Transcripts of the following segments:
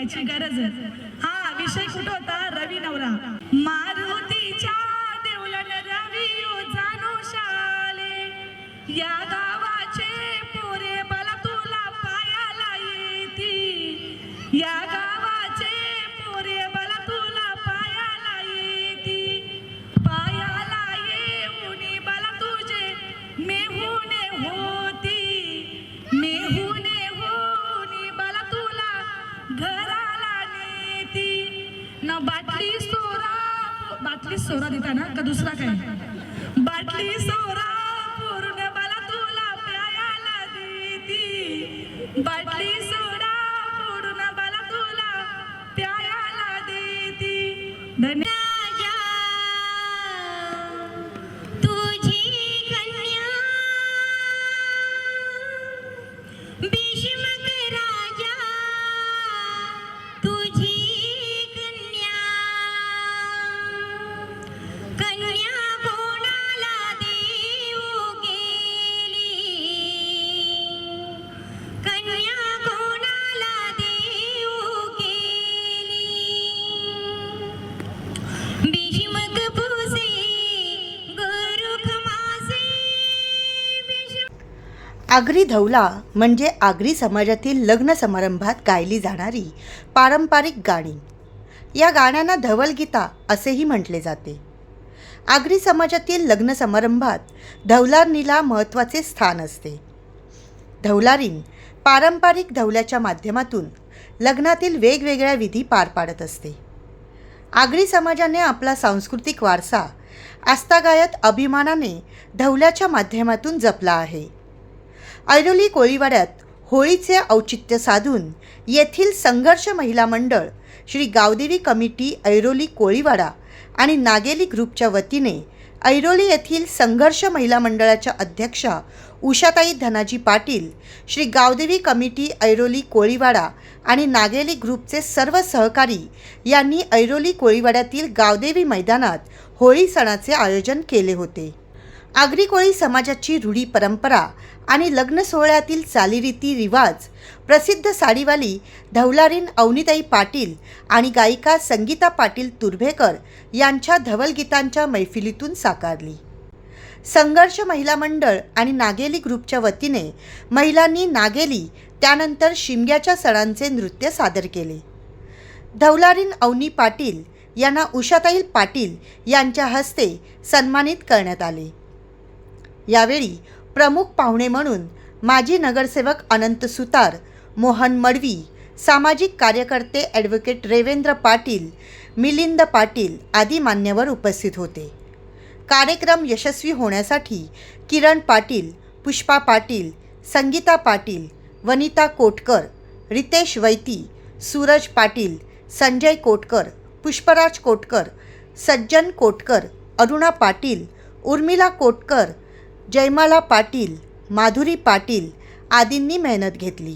घ्यायची गरज आहे. बाटली सोरा. बाटली सोरा देता ना? का दुसरा काय? बाटली सोरा पूर्ण मला तुला प्यायला देती. बाटली सोरा पूर्ण मला तुला प्यायला देती. धन्यवाद तुझी कन्या. भीष्मक राजा आगरी धौला म्हणजे आगरी समाजातील लग्न समारंभात गायली जाणारी पारंपरिक गाणी. या गाण्यांना धवलगीता असेही म्हटले जाते. आगरी समाजातील लग्न समारंभात धवलारणीला महत्त्वाचे स्थान असते. धवलारीन पारंपरिक धवल्याच्या माध्यमातून लग्नातील वेगवेगळ्या विधी पार पाडत असते. आगरी समाजाने आपला सांस्कृतिक वारसा आस्थागायत अभिमानाने धवल्याच्या माध्यमातून जपला आहे. ऐरोली कोळीवाड्यात होळीचे औचित्य साधून येथील संघर्ष महिला मंडळ श्री गावदेवी कमिटी ऐरोली कोळीवाडा आणि नागेली ग्रुपच्या वतीने ऐरोली येथील संघर्ष महिला मंडळाच्या अध्यक्षा उषाताई धनाजी पाटील श्री गावदेवी कमिटी ऐरोली कोळीवाडा आणि नागेली ग्रुपचे सर्व सहकारी यांनी ऐरोली कोळीवाड्यातील गावदेवी मैदानात होळी सणाचे आयोजन केले होते. आगरी कोळी समाजाची रूढी परंपरा आणि लग्न सोहळ्यातील चालीरीती रिवाज प्रसिद्ध साडीवाली धवलारीन अवनीताई पाटील आणि गायिका संगीता पाटील तुर्भेकर यांच्या धवलगीतांच्या मैफिलीतून साकारली. संघर्ष महिला मंडळ आणि नागेली ग्रुपच्या वतीने महिलांनी नागेली त्यानंतर शिमग्याच्या सणांचे नृत्य सादर केले. धवलारीन अवनी पाटील यांना उषाताईल पाटील यांच्या हस्ते सन्मानित करण्यात आले. यावेळी प्रमुख पाहुणे म्हणून माजी नगरसेवक अनंत सुतार मोहन मडवी सामाजिक कार्यकर्ते ॲडव्होकेट रेवेंद्र पाटील मिलिंद पाटील आदी मान्यवर उपस्थित होते. कार्यक्रम यशस्वी होण्यासाठी किरण पाटील पुष्पा पाटील संगीता पाटील वनिता कोटकर रितेश वैती सूरज पाटील संजय कोटकर पुष्पराज कोटकर सज्जन कोटकर अरुणा पाटील उर्मिला कोटकर जयमाला पाटील माधुरी पाटील आदींनी मेहनत घेतली.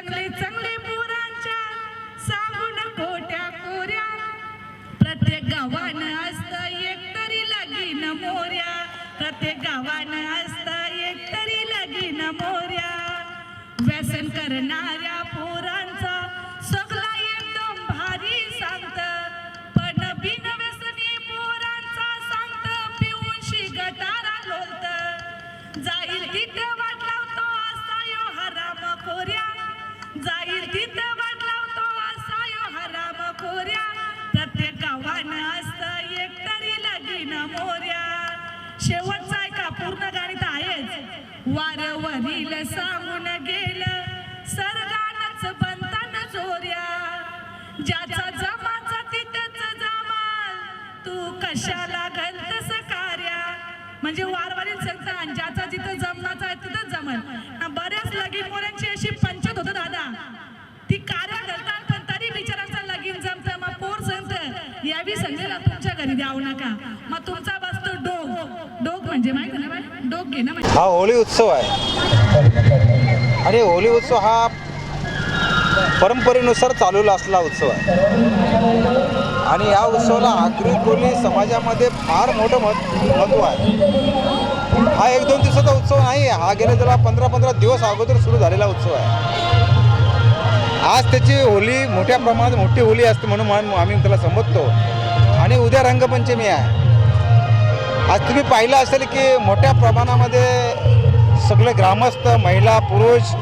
चांगले चांगले पोरांच्या सांगून खोट्या कोऱ्या प्रत्येक गावानं असतं एकतरी लगीन मोऱ्या प्रत्येक गावानं असतं एकतरी लगीन मोऱ्या व्यसन करणाऱ्या घरी द्यावू नका. मग तुमचा बसतो डोग डोग म्हणजे माहिती ना डोग घे ना म्हणजे. हा होळी उत्सव आहे. आणि होळी उत्सव हा परंपरेनुसार चालवला असला उत्सव आहे. आणि या उत्सवाला आगरी कोली समाजामध्ये फार मोठं मत महत्त्व आहे. हा एक दोन दिवसाचा उत्सव नाही आहे. हा गेल्या त्याला पंधरा पंधरा दिवस अगोदर सुरू झालेला उत्सव आहे. आज त्याची होळी मोठ्या प्रमाणात मोठी होली असते म्हणून म्हणून आम्ही त्याला संबोधतो. आणि उद्या रंगपंचमी आहे. आज तुम्ही पाहिलं असेल की मोठ्या प्रमाणामध्ये सगळे ग्रामस्थ महिला पुरुष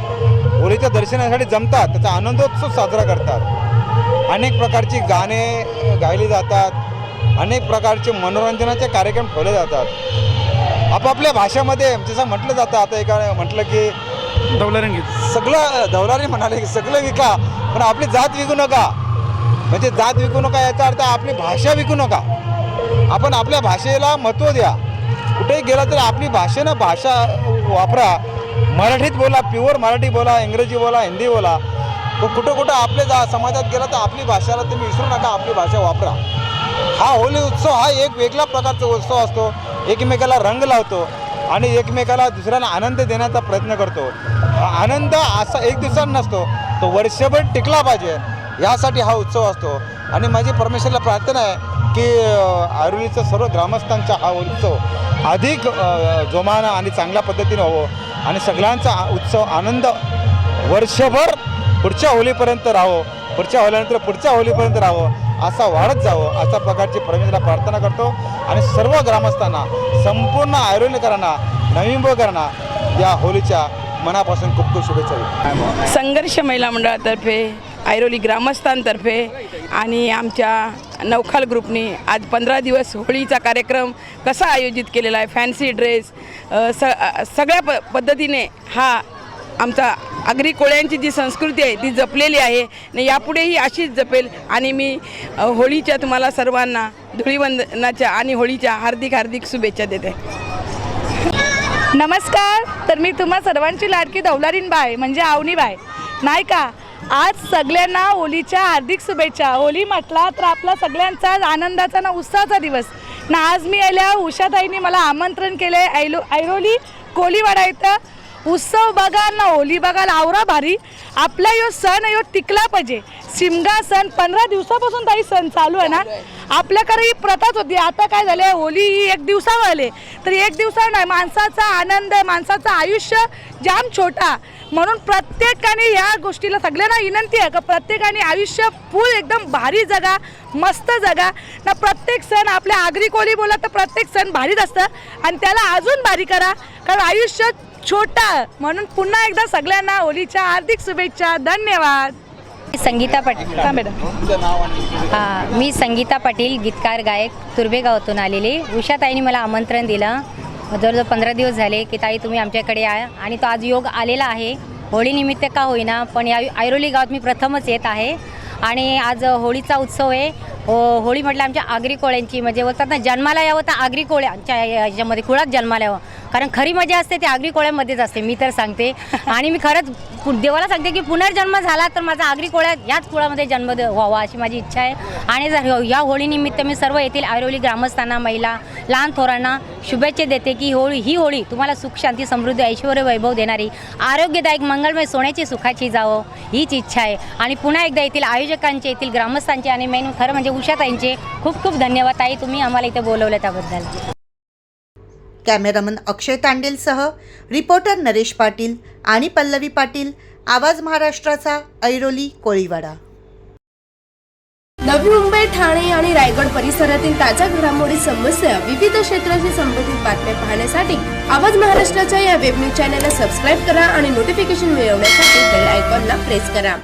होळीच्या दर्शनासाठी जमतात. त्याचा आनंदोत्सव साजरा करतात. अनेक प्रकारची गाणे गायली जातात. अनेक प्रकारचे मनोरंजनाचे कार्यक्रम ठेवले जातात. आपापल्या भाषेमध्ये जसं म्हटलं जातं आता एका म्हटलं की डवलारंगीत सगळं दौलारी म्हणाले की सगळं विका पण आपली जात विकू नका. म्हणजे जात विकू नका याचा अर्थ आपली भाषा विकू नका. आपण आपल्या भाषेला महत्त्व द्या. कुठेही गेला तर आपली भाषेनं भाषा वापरा. मराठीत बोला प्युअर मराठी बोला इंग्रजी बोला हिंदी बोला. कुठं कुठं आपल्या जा समाजात गेला तर आपली भाषाला तुम्ही विसरू नका आपली भाषा वापरा. हा होली उत्सव हा एक वेगळा प्रकारचा उत्सव असतो. एकमेकाला रंग लावतो आणि एकमेकाला दुसऱ्याला आनंद देण्याचा प्रयत्न करतो. आनंद असा एक दिवसात नसतो तो वर्षभर टिकला पाहिजे. ह्यासाठी हा उत्सव असतो. आणि माझी परमेश्वरला प्रार्थना आहे की आरुलीचा सर्व ग्रामस्थांचा हा उत्सव अधिक जोमानं आणि चांगल्या पद्धतीने हो आणि सगळ्यांचा उत्सव आनंद वर्षभर पुढच्या होलीपर्यंत राहो. पुढच्या होल्यानंतर पुढच्या होलीपर्यंत राहो. असा वाढत जावं. अशा प्रकारची परमेश्वरला प्रार्थना करतो. आणि सर्व ग्रामस्थांना संपूर्ण आयुर्वेदकरांना नवीनकरांना या होलीच्या मनापासून खूप खूप शुभेच्छा संघर्ष महिला मंडळातर्फे ऐरोली ग्रामस्थांतर्फे आणि आमच्या नवखाल ग्रुपनी आज पंधरा दिवस होळीचा कार्यक्रम कसा आयोजित केलेला आहे फॅन्सी ड्रेस स सगळ्या प पद्धतीने हा आमचा आगरी कोळ्यांची जी संस्कृती आहे ती जपलेली आहे. आणि यापुढेही अशीच जपेल. आणि मी होळीच्या तुम्हाला सर्वांना धुळीवंदनाच्या आणि होळीच्या हार्दिक हार्दिक शुभेच्छा देते. नमस्कार. तर मी तुम्हा सर्वांची लाडकी दौलारीन बाय म्हणजे आवनी बाय. नाही का? आज सगळ्यांना होलीच्या हार्दिक शुभेच्छा. होली म्हटला तर आपला सगळ्यांचा आनंदाचा ना उत्साहाचा दिवस. ना आज मी आल्या उषाताईंनी मला आमंत्रण केलं आहे ऐलो ऐरोली कोलीवाडा इथं. उत्सव बघा ना होली बघा आवरा भारी. आपला यो सण यो टिकला पाहिजे. शिमगा सण पंधरा दिवसापासून ताई सण चालू आहे ना. आपल्याकडे ही प्रथाच होती. आता काय झाले होली ही एक दिवसावर आले. तर एक दिवसावर नाही माणसाचा आनंद माणसाचं आयुष्य जाम छोटा. म्हणून प्रत्येकाने या गोष्टीला सगळ्यांना विनंती आहे का प्रत्येकाने आयुष्य फुल एकदम भारी जगा मस्त जगा. ना प्रत्येक सण आपल्या आगरी कोली बोला तर प्रत्येक सण भारीच असतं. आणि त्याला अजून भारी करा कारण आयुष्य छोटा म्हणून पुन्हा एकदा सगळ्यांना होलीच्या हार्दिक शुभेच्छा. धन्यवाद. संगीता पाटील. का मॅडम. हा मी संगीता पाटील गीतकार गायक तुर्भे गावातून आलेले. उषाताईंनी मला आमंत्रण दिलं. जवळजवळ पंधरा दिवस झाले की ताई तुम्ही आमच्याकडे या. आणि तो आज योग आलेला आहे. होळीनिमित्त का होईना पण या ऐरोली गावात मी प्रथमच येत आहे. आणि आज होळीचा उत्सव आहे. हो होळी म्हटलं आमच्या आगरी कोळ्यांची म्हणजे बोलतात ना जन्माला यावं तर आगरी कोळ्यांच्या याच्यामध्ये कुळात जन्माला यावं. कारण खरी मजा असते ती आगरी कोळ्यामध्येच असते मी तर सांगते. आणि मी खरंच देवाला सांगते की पुनर्जन्म झाला तर माझा आगरी कोळ्यात याच कुळामध्ये जन्म व्हावा अशी माझी इच्छा आहे. आणि जर या होळीनिमित्त मी सर्व येथील ऐरोली ग्रामस्थांना महिला लहान थोरांना शुभेच्छा देते की होळी ही होळी तुम्हाला सुख शांती समृद्धी ऐश्वर वैभव देणारी आरोग्यदायक मंगलमय सोन्याची सुखाची जावं हीच इच्छा आहे. आणि पुन्हा एकदा येथील आयोजकांचे येथील ग्रामस्थांचे आणि मेन खरं म्हणजे उषाताईंचे खूप खूप धन्यवाद. ताई तुम्ही आम्हाला इथे बोलवलं त्याबद्दल. कॅमेरामन अक्षय तांडेलसह रिपोर्टर नरेश पाटील आणि पल्लवी पाटील. आवाज महाराष्ट्राचा ऐरोली कोळीवाडा. नवी मुंबई ठाणे आणि रायगड परिसरातील ताज्या घडामोडी समस्या विविध क्षेत्राशी संबंधित बातम्या पाहण्यासाठी आवाज महाराष्ट्राच्या या वेब न्यूज चॅनलला सबस्क्राईब करा आणि नोटिफिकेशन मिळवण्यासाठी बेल आयकॉनला प्रेस करा.